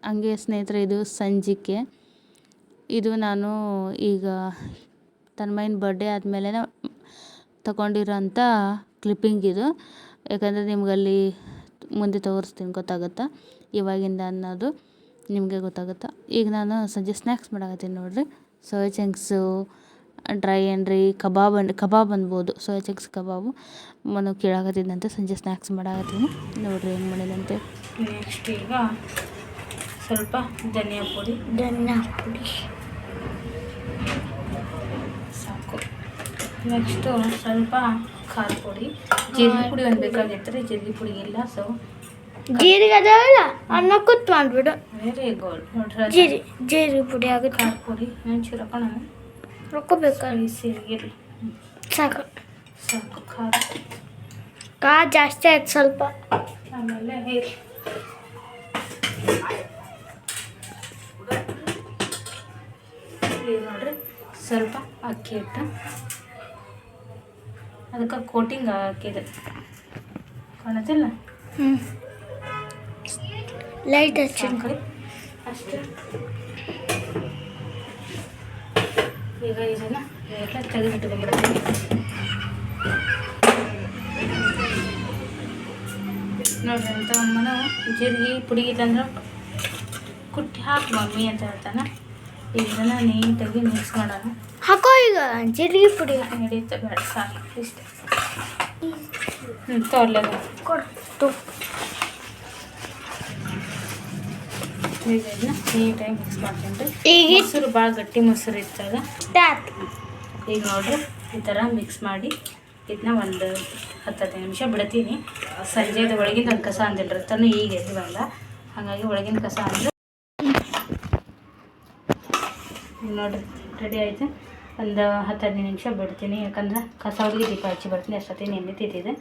ಹಂಗೆ ಸ್ನೇಹಿತರೆ, ಇದು ಸಂಜಿಕೆ. ಇದು ನಾನು ಈಗ ತನ್ಮಯನ ಬರ್ಡೇ ಆದಮೇಲೆ ತಗೊಂಡಿರೋಂಥ ಕ್ಲಿಪ್ಪಿಂಗ್ ಇದು. ಯಾಕಂದರೆ ನಿಮಗಲ್ಲಿ ಮುಂದೆ ತೋರಿಸ್ತೀನಿ ಗೊತ್ತಾಗುತ್ತೆ? ಇವಾಗಿಂದ ಅನ್ನೋದು ನಿಮಗೆ ಗೊತ್ತಾಗುತ್ತೆ? ಈಗ ನಾನು ಸಂಜೆ ಸ್ನ್ಯಾಕ್ಸ್ ಮಾಡಾಕತ್ತೀನಿ ನೋಡಿರಿ. ಸೋಯಾ ಚಂಕ್ಸು ಡ್ರೈ ಏನ್ರಿ ಕಬಾಬ್ ಅನ್ ಕಬಾಬ್ ಅನ್ಬೋದು. Soya chunks kebab. ಮನು ಕೇಳಾಕತ್ತಿದ್ದಂತೆ ಸಂಜೆ ಸ್ನ್ಯಾಕ್ಸ್ ಮಾಡಾಕತ್ತೀನಿ. ನೋಡಿರಿ ಹೆಂಗೆ ಮಾಡಿದಂತೆ. ನೆಕ್ಸ್ಟ್ ಈಗ ಸ್ವಲ್ಪ ಧನಿಯಾ ಪುಡಿ. ಧನಿಯಾ ಪುಡಿ ಸಾಕು ನೆಕ್ಸ್ಟು ಸ್ವಲ್ಪ ಖಾರ ಪುಡಿ ಜೀರಿಗೆ ಪುಡಿ ಒಂದು ಬೇಕಾಗಿರ್ತಾರೆ ರೀ ಜೀರಿಗೆ ಪುಡಿ ಇಲ್ಲ ಸೊ ಜೀರಿಗೆ ಅದಾವಲ್ಲ ಅನ್ನ ಕುತ್ತು ಮಾಡ್ಬಿಡು ವೆರಿ ಗುಡ್ ನೋಡ್ರಿ ಜೀರಿ ಜೀರಿಗೆ ಪುಡಿ ಆಗುತ್ತೆ. ಖಾರ ಪುಡಿ ಒಂಚೂರು ಹಾಕೋಣ ರೊಕ್ಕೋಬೇಕಾ ಸೀರಿಗೆ ಸಾಕು. ಸಾಕು ಖಾರ. ಕಾ ಜಾಸ್ತಿ ಆಯ್ತು ಸ್ವಲ್ಪ. ಆಮೇಲೆ. ಈಗ ನೋಡ್ರಿ. ಸ್ವಲ್ಪ ಅಕ್ಕಿ ಹಿಟ್ಟು. ಅದಕ್ಕೆ ಕೋಟಿಂಗ್ ಹಾಕಿದೆ. ಕಾಣತಿಲ್ಲ ಹ್ಞೂ ಲೈಟ್ ಹಚ್ಚಿ. ಅಷ್ಟು. ಈಗ ಇದನ್ನು ಎಲ್ಲ ತೆಗೆದಿಟ್ಕೊಂಡ್ಬಿಡ್ತೀನಿ ನೋಡ್ರಿ ಅಂತ ಅಮ್ಮನ ಜೀರಿಗೆ ಪುಡಿ ಇಲ್ಲಂದ್ರೆ ಕುಟ್ಟಿ ಹಾಕಿ ಮಮ್ಮಿ ಅಂತ ಹೇಳ್ತಾನೆ. ಈಗ ಇದನ್ನು ನೀಟಾಗಿ ಮಿಕ್ಸ್ ಮಾಡೋಣ. ಹಾಕೋ ಈಗ ಜೀರಿಗೆ ಪುಡಿ ನಡೆಯುತ್ತೆ ಬೇಡ ಸಾಕು ಇಷ್ಟೇ. ಹ್ಞೂ ತೋರ್ಲೇದ ಕೊಡು ಈಗ ಇದನ್ನ ನೀಟಾಗಿ ಮಿಕ್ಸ್ ಮಾಡ್ಕೊಂಡು. ಈಗ ಮೊಸರು ಭಾಳ ಗಟ್ಟಿ ಮೊಸರು ಇತ್ತದ ಟ್ಯಾಪ್ ಈಗ ನೋಡ್ರಿ ಈ ಥರ ಮಿಕ್ಸ್ ಮಾಡಿ ಇದನ್ನ ಒಂದು ಹತ್ತು ನಿಮಿಷ ಬಿಡ್ತೀನಿ. ಸಂಜೆದ ಒಳಗಿಂದ ಒಂದು ಕಸ ಅಂದಿಟ್ಟಿರ್ತಾನೆ ಈಗ ಎದ್ದು ಬಂದ ಹಾಗಾಗಿ ಒಳಗಿನ ಕಸ ಅಂದ್ರೆ. ನೋಡ್ರಿ ರೆಡಿ ಆಯ್ತು? ಒಂದು ಹತ್ತು ಹದಿನೈದು ನಿಮಿಷ ಬಿಡ್ತೀನಿ. ಯಾಕಂದ್ರೆ ಕಸ ಹುಡುಗಿ ದೀಪ ಹಚ್ಚಿ ಬರ್ತೀನಿ. ಅಷ್ಟೊತ್ತಿಗೆ ನೆನೆ ತಿಂತಿದೆ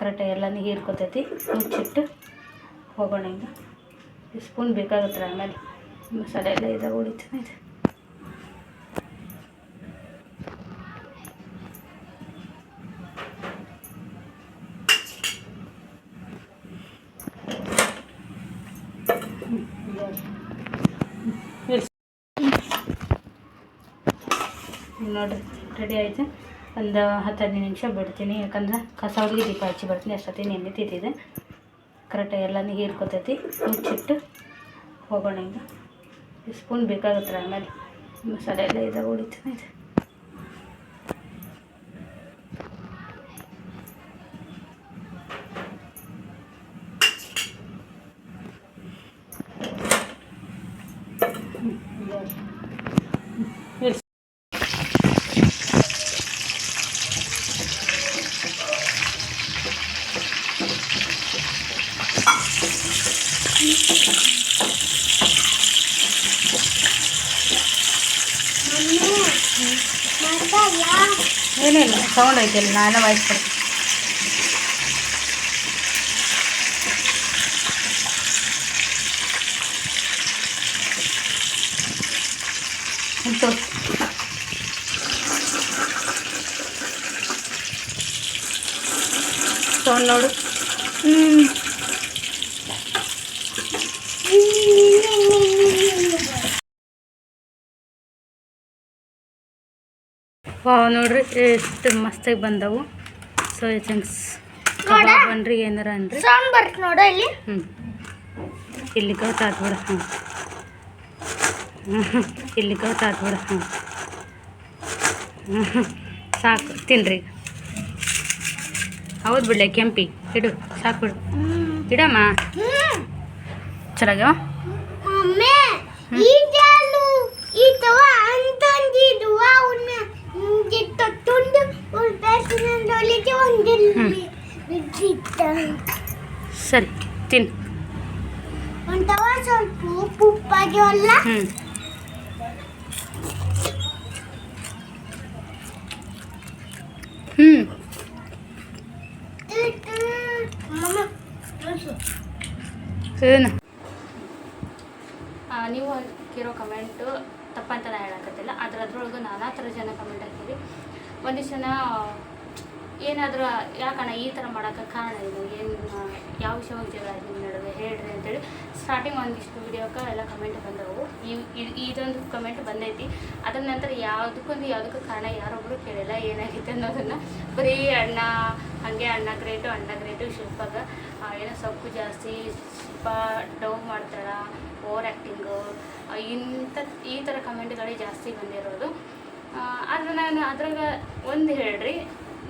ಕರೆಕ್ಟಾಗಿ ಎಲ್ಲ ಹೀರ್ಕೊತೈತಿ. ಮುಚ್ಚಿಟ್ಟು ಹೋಗೋಣ ಈಗ. ಸ್ಪೂನ್ ಬೇಕಾಗುತ್ತೆ ಆಮೇಲೆ? ಮಸಾಲೆ ಎಲ್ಲ ಇದಾಗ ಉಳಿತಾನೆ ಇದೆ ನೋಡ್ರಿ ರೆಡಿ ಆಯಿತು. ಒಂದು ಹತ್ತು ಹದಿನೈದು ನಿಮಿಷ ಬಿಡ್ತೀನಿ. ಯಾಕಂದ್ರೆ ಕಸ ದೀಪ ಹಚ್ಚಿ ಬರ್ತೀನಿ. ಅಷ್ಟೊತ್ತಿಗೆ ನೆನ್ನೆ ತಿಂತಿದೆ ಕರೆಕ್ಟಾಗಿ ಎಲ್ಲನೂ ಹೀರ್ಕೊತೈತಿ. ಮುಚ್ಚಿಟ್ಟು ಹೋಗೋಣ ಈಗ. ಸ್ಪೂನ್ ಬೇಕಾಗುತ್ತೆ ಆಮೇಲೆ ಮಸಾಲೆ ಎಲ್ಲ ಇದಾಗ ಉಳಿತೀನಿ ಇದೆ. ಇರ್ಸಿ. ಏನಿಲ್ಲ ಸೌಂಡ್ ಐತಿಲ್ಲ ನಾನೇ ವಾಯ್ಸ್ ಕೊಡ್ತೀನಿ ತೋರ್ಸು ಸೌಂಡ್ ನೋಡು ಹ್ಞೂ ವಾವ್ ನೋಡ್ರಿ ಎಷ್ಟು ಮಸ್ತಾಗಿ ಬಂದವು. ಸೊ ಚಂಕ್ಸ್ ಬನ್ರಿ ಏನಾರ ಅನ್ರಿ. ನೋಡು ಇಲ್ಲಿ. ಹ್ಞೂ ಇಲ್ಲಿ ಕೌತಾತ್ ಬಿಡ ಹ್ಞೂ ಇಲ್ಲಿ ಕೌತಾತ್ ಬಿಡ ಹ್ಞೂ ಸಾಕು ತಿನ್ರಿ. ಹೌದು ಬಿಡ್ಲೆ ಕೆಂಪಿ. ಇಡು ಸಾಕು ಬಿಡು. ಇಡಮ್ಮ. ಚೆನ್ನಾಗ್ಯಾವ? ಸರಿ ತಿನ್ನು. ಒಂಟವ ಸ್ವಲ್ಪ ಉಪ್ಪು ಉಪ್ಪಾಗ್ಯವಲ್ಲ ಹ್ಞೂ. ಏನು ನೀವು ಹಾಕಿರೋ ಕಮೆಂಟು ತಪ್ಪಂತ ನಾನು ಹೇಳಕತ್ತಿಲ್ಲ. ಅದ್ರ ಅದ್ರೊಳಗೆ ನಾನಾ ಥರ ಜನ ಕಮೆಂಟ್ ಒಂದಿಷ್ಟು ಜನ ಏನಾದರೂ, ಯಾಕಣ್ಣ ಈ ಥರ ಮಾಡೋಕ್ಕೆ ಕಾರಣ ಇದು? ಏನು, ಯಾವ ವಿಷಯವಾಗಿ ಜಗಳ ನಿಮ್ಮ ನಡುವೆ ಹೇಳ್ರಿ ಅಂತೇಳಿ ಸ್ಟಾರ್ಟಿಂಗ್ ಒಂದಿಷ್ಟು ವಿಡಿಯೋಕ್ಕೆ ಎಲ್ಲ ಕಮೆಂಟ್ ಬಂದವು. ಈ ಇದ್- ಇದೊಂದು ಕಮೆಂಟ್ ಬಂದೈತಿ. ಅದ್ರ ನಂತರ ಯಾವುದಕ್ಕೊಂದು ಯಾವುದಕ್ಕೂ ಕಾರಣ ಯಾರೊಬ್ಬರು ಕೇಳಿಲ್ಲ ಏನಾಗಿತ್ತು ಅನ್ನೋದನ್ನು. ಬರೀ ಅಣ್ಣ, ಹಾಗೆ ಅಣ್ಣ ಗ್ರೇಟು ಅಣ್ಣ ಗ್ರೇಟು ಶಿಲ್ಪಾಗ ಏನೋ ಸೊಪ್ಪು ಜಾಸ್ತಿ, ಶಿಲ್ಪ ಡೌ ಮಾಡ್ತಾಳೆ ಓವರ್ ಆ್ಯಕ್ಟಿಂಗು ಇಂಥ, ಈ ಥರ ಕಮೆಂಟ್ಗಳೇ ಜಾಸ್ತಿ ಬಂದಿರೋದು. ಆದರೆ ನಾನು ಅದ್ರಾಗ ಒಂದು ಹೇಳ್ರಿ,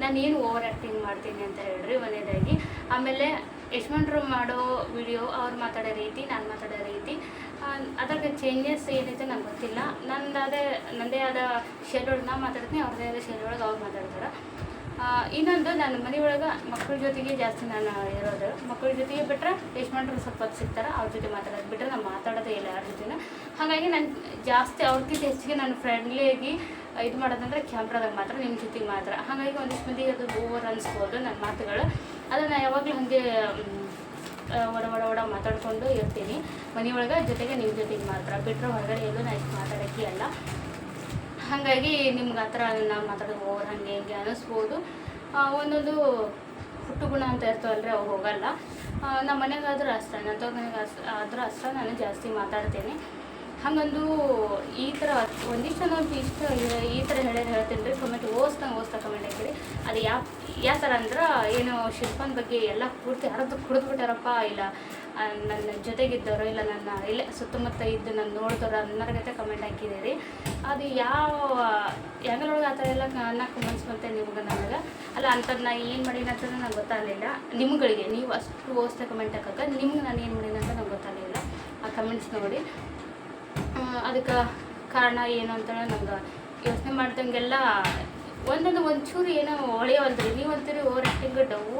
ನಾನು ಏನು ಓವರ್ ಆ್ಯಕ್ಟಿಂಗ್ ಮಾಡ್ತೀನಿ ಅಂತ ಹೇಳ್ರಿ ಒಂದೇದಾಗಿ ಆಮೇಲೆ ಯಶವಂತರು ಮಾಡೋ ವಿಡಿಯೋ ಅವ್ರು ಮಾತಾಡೋ ರೀತಿ, ನಾನು ಮಾತಾಡೋ ರೀತಿ ಅದ್ರಾಗ ಚೇಂಜಸ್ ಏನೈತೆ ನಂಗೆ ಗೊತ್ತಿಲ್ಲ. ನಂದಾದೇ ನನ್ನದೇ ಆದ ಶೇರ್ ಒಳಗೆ ನಾ ಮಾತಾಡ್ತೀನಿ, ಅವ್ರದೇ ಆದ ಶೇರ್ ಒಳಗೆ ಅವ್ರು ಮಾತಾಡ್ತಾರೆ. ಇನ್ನೊಂದು ನನ್ನ ಮನೆಯೊಳಗೆ ಮಕ್ಕಳ ಜೊತೆಗೆ ಜಾಸ್ತಿ ನಾನು ಇರೋದು. ಮಕ್ಕಳ ಜೊತೆಗೆ ಬಿಟ್ಟರೆ ಯಶವಂತರು ಸ್ವಲ್ಪ ಹೊತ್ತು ಸಿಗ್ತಾರೆ, ಅವ್ರ ಜೊತೆ ಮಾತಾಡೋದು ಬಿಟ್ಟರೆ ನಾನು ಮಾತಾಡೋದೇ ಇಲ್ಲ ಯಾರ ಜೊತೆನ. ಹಾಗಾಗಿ ನಾನು ಜಾಸ್ತಿ ಅವ್ರಿಗಿಂತ ಹೆಚ್ಚಿಗೆ ನಾನು ಫ್ರೆಂಡ್ಲಿಯಾಗಿ ಇದು ಮಾಡೋದಂದ್ರೆ ಕ್ಯಾಮ್ರಾದಾಗ ಮಾತ್ರ ನಿಮ್ಮ ಜೊತೆಗೆ ಮಾತ್ರ. ಹಾಗಾಗಿ ಒಂದಿಷ್ಟು ಮಂದಿ ಅದು ಓವರ್ ಅನಿಸ್ಬೋದು ನನ್ನ ಮಾತುಗಳು. ಅದನ್ನು ಯಾವಾಗಲೂ ಹಾಗೆ ಒಡ ಒಡ ಒಡ ಮಾತಾಡ್ಕೊಂಡು ಇರ್ತೀನಿ. ಮನೆಯೊಳಗೆ ಜೊತೆಗೆ ನಿಮ್ಮ ಜೊತೆಗೆ ಮಾತ್ರ. ಬಿಟ್ಟರೆ ಹೊರಗಡೆ ಎಲ್ಲೂ ನಾನು ಇಷ್ಟು ಮಾತಾಡೋಕ್ಕೆ ಅಲ್ಲ ಹಾಗಾಗಿ ನಿಮ್ಗೆ ಆ ಥರ ನಾನು ಮಾತಾಡೋದು ಓವರ್ ಹಾಗೆ, ಹಿಂಗೆ ಅನ್ನಿಸ್ಬೋದು ಒಂದೊಂದು ಹುಟ್ಟು ಗುಣ ಅಂತ ಇರ್ತಾವಲ್ರಿ ಅವು ಹೋಗಲ್ಲ. ನಮ್ಮ ಮನೆಗಾದ್ರೂ ಅಷ್ಟೇ. ನನ್ನ ತೋರ್ ಮನೆಗೆ ಅಷ್ಟು ಆದರೂ ಅಷ್ಟೇ ನಾನು ಜಾಸ್ತಿ ಮಾತಾಡ್ತೀನಿ. ಹಾಗಂದು ಈ ಥರ ಒಂದಿಷ್ಟು ನಾನು ಇಷ್ಟು ಈ ಥರ ಹೇಳಿ ಹೇಳ್ತೀನಿ ರೀ ಕಮೆಂಟ್ ಓಸ್ದಂಗೆ ಓದ್ತಾ ಕಮೆಂಟ್ ಹಾಕಿರಿ. ಅದು ಯಾವ ಯಾವ ಥರ ಅಂದ್ರೆ ಏನು ಶಿಲ್ಪನ ಬಗ್ಗೆ ಎಲ್ಲ ಪೂರ್ತಿ ಅರ್ಧ ಕುಡಿದ್ಬಿಟ್ಟಾರಪ್ಪ, ಇಲ್ಲ ನನ್ನ ಜೊತೆಗಿದ್ದವರು, ಇಲ್ಲ, ನನ್ನ ಇಲ್ಲೇ ಸುತ್ತಮುತ್ತ ಇದ್ದು ನಾನು ನೋಡಿದವರು ಅನ್ನೋರ್ಗತೆ ಕಮೆಂಟ್ ಹಾಕಿದ್ದೀರಿ. ಅದು ಯಾವ ಹೆಂಗಲೊಳಗೆ ಆ ಥರ ಎಲ್ಲ ಅನ್ನಕ್ಕೆ ಮನ್ಸು ಬಂತೆ ನಿಮ್ಗೆ ನನಗೆ? ಅಲ್ಲ ಅಂಥದ್ದು ನಾ ಏನು ಮಾಡೀನಿ ಅಂತ ನಂಗೆ ಗೊತ್ತಾಗಲಿಲ್ಲ. ನಿಮ್ಗಳಿಗೆ, ನೀವು ಅಷ್ಟು ಓಸ್ತ ಕಮೆಂಟ್ ಹಾಕಕ್ಕೆ, ನಿಮ್ಗೆ ನಾನು ಏನು ಮಾಡೀನಿ ಅಂತ ನಂಗೆ ಗೊತ್ತಾಗಲಿಲ್ಲ. ಆ ಕಮೆಂಟ್ಸ್ ನೋಡಿ. ಅದಕ್ಕೆ ಕಾರಣ ಏನು ಅಂತ ನಂಗೆ ಯೋಚನೆ ಮಾಡ್ದಂಗೆಲ್ಲ ಒಂದೊಂದು ಒಂಚೂರು ಏನೋ ಹೊಳೆಯವಲ್ರಿ ನೀವು ಅಂತೀರಿ ಓವರ್ ಆ್ಯಕ್ಟಿಂಗ್ ಡವು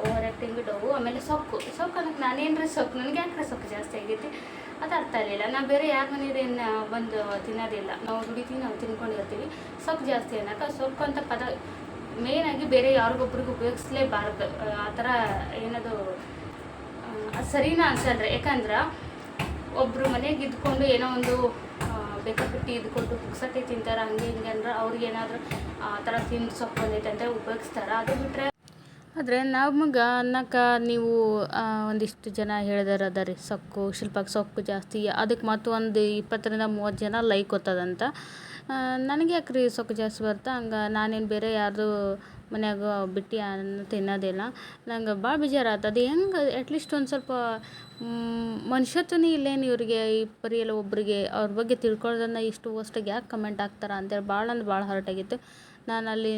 ಓವರ್ ಆ್ಯಕ್ಟಿಂಗ್ ಡವು ಆಮೇಲೆ ಸೊಕ್ಕು. ಸೊಕ್ಕು ಅನ್ನಕ್ಕೆ ನಾನೇನರ ಸೊಕ್ಕು? ನನಗೆ ಯಾಕ್ರೆ ಸೊಕ್ಕು ಜಾಸ್ತಿ ಆಗೈತಿ? ಅದು ಅರ್ಥ ಆಗಲಿಲ್ಲ. ನಾವು ಬೇರೆ ಯಾರ ಮನೇದೇನು ಬಂದು ತಿನ್ನೋದಿಲ್ಲ. ನಾವು ದುಡಿತೀವಿ, ನಾವು ತಿನ್ಕೊಂಡಿರ್ತೀವಿ ಸೊಕ್ಕು ಜಾಸ್ತಿ ಅನ್ನೋಕೆ ಸೊಕ್ಕು ಅಂತ ಪದ ಮೇಯ್ನಾಗಿ ಬೇರೆ ಯಾರಿಗೊಬ್ರಿಗೆ ಉಪಯೋಗಿಸ್ಲೇಬಾರ್ದು. ಆ ಥರ ಏನದು ಸರಿನಾ ಅನ್ಸಲ್ರಿ? ಯಾಕಂದ್ರೆ ಒಬ್ಬರು ಮನೆಗೆ ಇದ್ಕೊಂಡು ಏನೋ ಒಂದು ಬೇಕಾಬಿಟ್ಟು ಇದ್ಕೊಂಡು ಪುಕ್ಸಟ್ಟಿ ತಿಂತಾರೆ, ಹಂಗೆ ಹಿಂಗೆ ಅಂದ್ರೆ ಅವ್ರಿಗೆ ಏನಾದರೂ, ಆ, ಥರ ತಿಂದು ಸೊಪ್ಪು ಬಂದೈತೆ ಅಂತ ಉಪಯೋಗಿಸ್ತಾರೆ? ಅದು ಬಿಟ್ಟರೆ ಆದರೆ ನಮಗೆ ಅನ್ನಕ್ಕೆ ನೀವು ಒಂದಿಷ್ಟು ಜನ ಹೇಳಿದಾರೆ ಅದ ರೀ ಸೊಕ್ಕು ಶಿಲ್ಪಕ್ಕೆ ಸೊಕ್ಕು ಜಾಸ್ತಿ, ಅದಕ್ಕೆ ಮತ್ತೊಂದು ಇಪ್ಪತ್ತರಿಂದ ಮೂವತ್ತು ಜನ ಲೈಕ್ ಓದ್ತದಂತ ನನಗೆ ಯಾಕೆ ರೀ ಸೊಕ್ಕು ಜಾಸ್ತಿ ಬರ್ತಾ? ಹಂಗೆ ನಾನೇನು ಬೇರೆ ಯಾರ್ದು ಮನ್ಯಾಗ ಬಿಟ್ಟು ಅನ್ನ ತಿನ್ನೋದಿಲ್ಲ. ನಂಗೆ ಭಾಳ ಬೇಜಾರಾತು ಅದು ಹೆಂಗೆ ಅಟ್ಲೀಸ್ಟ್ ಒಂದು ಸ್ವಲ್ಪ ಮನುಷ್ಯತ್ವನೇ ಇಲ್ಲೇನು ಇವರಿಗೆ, ಈ ಪರಿ ಎಲ್ಲ ಒಬ್ಬರಿಗೆ ಅವ್ರ ಬಗ್ಗೆ ತಿಳ್ಕೊಳ್ಳೋದನ್ನ ಇಷ್ಟು ವರ್ಸ್ಟಾಗಿ ಯಾಕೆ ಕಮೆಂಟ್ ಹಾಕ್ತಾರೆ ಅಂತೇಳಿ ಭಾಳ ಅಂದ್ರೆ ಭಾಳ ಹರ್ಟ್ ಆಗಿತ್ತು. ನಾನು ಅಲ್ಲಿ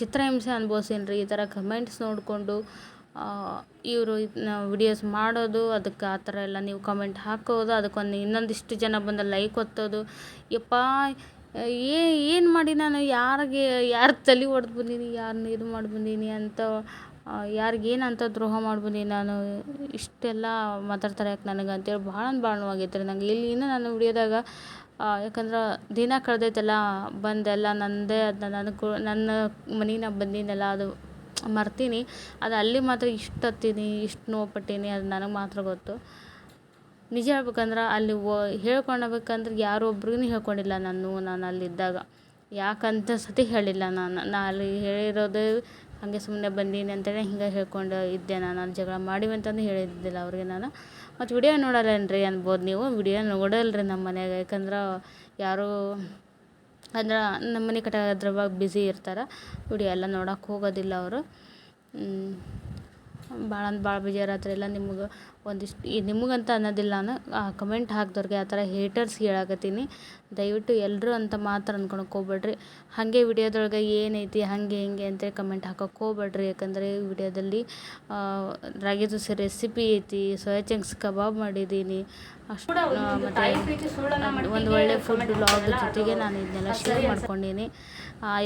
ಚಿತ್ರಹಿಂಸೆ ಅನ್ಭವ್ಸೀನಿ ರೀ ಈ ಥರ ಕಮೆಂಟ್ಸ್ ನೋಡಿಕೊಂಡು ಇವರು ವಿಡಿಯೋಸ್ ಮಾಡೋದು, ಅದಕ್ಕೆ ಆ ಥರ ಎಲ್ಲ ನೀವು ಕಮೆಂಟ್ ಹಾಕೋದು, ಅದಕ್ಕೊಂದು ಇನ್ನೊಂದಿಷ್ಟು ಜನ ಬಂದು ಲೈಕ್ ಒತ್ತೋದು. ಯಪ್ಪ ಏ, ಏನು ಮಾಡಿ ನಾನು? ಯಾರಿಗೆ, ಯಾರ ತಲೆ ಹೊಡ್ದು ಬಂದೀನಿ ಯಾರನ್ನ ಇದು ಮಾಡಿ ಬಂದೀನಿ ಅಂತ ಯಾರಿಗೇನು ಅಂತ ದ್ರೋಹ ಮಾಡಿ ಬಂದೀನಿ ನಾನು. ಇಷ್ಟೆಲ್ಲ ಮಾತಾಡ್ತಾರೆ ಯಾಕೆ ನನಗೆ ಅಂತೇಳಿ ಭಾಳ ಭಾಳ ನೋವಾಗೈತೆ ರೀ ನಂಗೆ. ಇಲ್ಲಿ ಇನ್ನೂ ನಾನು ವಿಡಿಯೋದಾಗ ಯಾಕಂದ್ರೆ ದಿನ ಕಳೆದೈತಲ್ಲ, ಬಂದೆಲ್ಲ ನನ್ನದೇ ಅದನ್ನ ನನಗೆ ಕೊ, ನನ್ನ ಮನೆಗೆ ನಾ ಬಂದೀನಲ್ಲ, ಅದು ಮರ್ತೀನಿ. ಅದು ಅಲ್ಲಿ ಮಾತ್ರ ಇಷ್ಟು ಹತ್ತೀನಿ, ಇಷ್ಟು ನೋವು ಪಟ್ಟೀನಿ, ಅದು ನನಗೆ ಮಾತ್ರ ಗೊತ್ತು. ನಿಜ ಹೇಳ್ಬೇಕಂದ್ರೆ ಅಲ್ಲಿ ಓ ಹೇಳ್ಕೊಳ್ಬೇಕಂದ್ರೆ ಯಾರೂ ಒಬ್ರಿಗೂ ಹೇಳ್ಕೊಂಡಿಲ್ಲ ನಾನು ನಾನು ಅಲ್ಲಿದ್ದಾಗ. ಯಾಕಂತ ಸತಿ ಹೇಳಿಲ್ಲ ನಾನು. ನಾ ಅಲ್ಲಿ ಹೇಳಿರೋದು ಹಾಗೆ ಸುಮ್ಮನೆ ಬಂದೀನಿ ಅಂತೇಳಿ ಹಿಂಗೆ ಹೇಳ್ಕೊಂಡು ಇದ್ದೆ ನಾನು. ಅಲ್ಲಿ ಜಗಳ ಮಾಡಿವೆ ಅಂತಂದು ಹೇಳಿದ್ದಿಲ್ಲ ಅವ್ರಿಗೆ ನಾನು. ಮತ್ತು ವಿಡಿಯೋ ನೋಡಲ್ಲೇನ್ರಿ ಅನ್ಬೋದು ನೀವು. ವಿಡಿಯೋ ನೋಡಲ್ರಿ ನಮ್ಮ ಮನ್ಯಾಗ. ಯಾಕಂದ್ರೆ ಯಾರೂ ಅಂದ್ರೆ ನಮ್ಮ ಮನೆ ಕಡೆ ಅದ್ರವಾಗ ಬ್ಯುಸಿ ಇರ್ತಾರೆ. ವಿಡಿಯೋ ಎಲ್ಲ ನೋಡೋಕೆ ಹೋಗೋದಿಲ್ಲ ಅವರು. ಭಾಳ ಅಂದ್ರೆ ಭಾಳ ಬೇಜಾರಾತ್ರಿ ಎಲ್ಲ ನಿಮ್ಗೆ ಒಂದಿಷ್ಟು ಈ ನಿಮಗಂತ ಅನ್ನೋದಿಲ್ಲ ನಾನು ಕಮೆಂಟ್ ಹಾಕಿದವ್ರಿಗೆ ಆ ಥರ ಹೇಟರ್ಸ್ ಹೇಳಕತ್ತೀನಿ. ದಯವಿಟ್ಟು ಎಲ್ಲರೂ ಅಂತ ಮಾತ್ರ ಅನ್ಕೊಳಕ್ಕೆ ಹೋಗ್ಬೇಡ್ರಿ. ಹಾಗೆ ವಿಡಿಯೋದೊಳಗೆ ಏನೈತಿ ಹಾಗೆ ಹಿಂಗೆ ಅಂತೇಳಿ ಕಮೆಂಟ್ ಹಾಕೋಕೆ ಹೋಗ್ಬೇಡ್ರಿ. ಯಾಕಂದರೆ ಈ ವಿಡಿಯೋದಲ್ಲಿ ರಾಗಿ ದೋಸೆ ರೆಸಿಪಿ ಐತಿ ಸೋಯಾ ಚಂಕ್ಸ್ ಕಬಾಬ್ ಮಾಡಿದ್ದೀನಿ. ಅಷ್ಟು ಮತ್ತು ಒಂದು ಒಳ್ಳೆ ಫುಡ್ ಬ್ಲಾಗ್ ಜೊತೆಗೆ ನಾನು ಇದನ್ನೆಲ್ಲ ಶೇರ್ ಮಾಡ್ಕೊಂಡೀನಿ.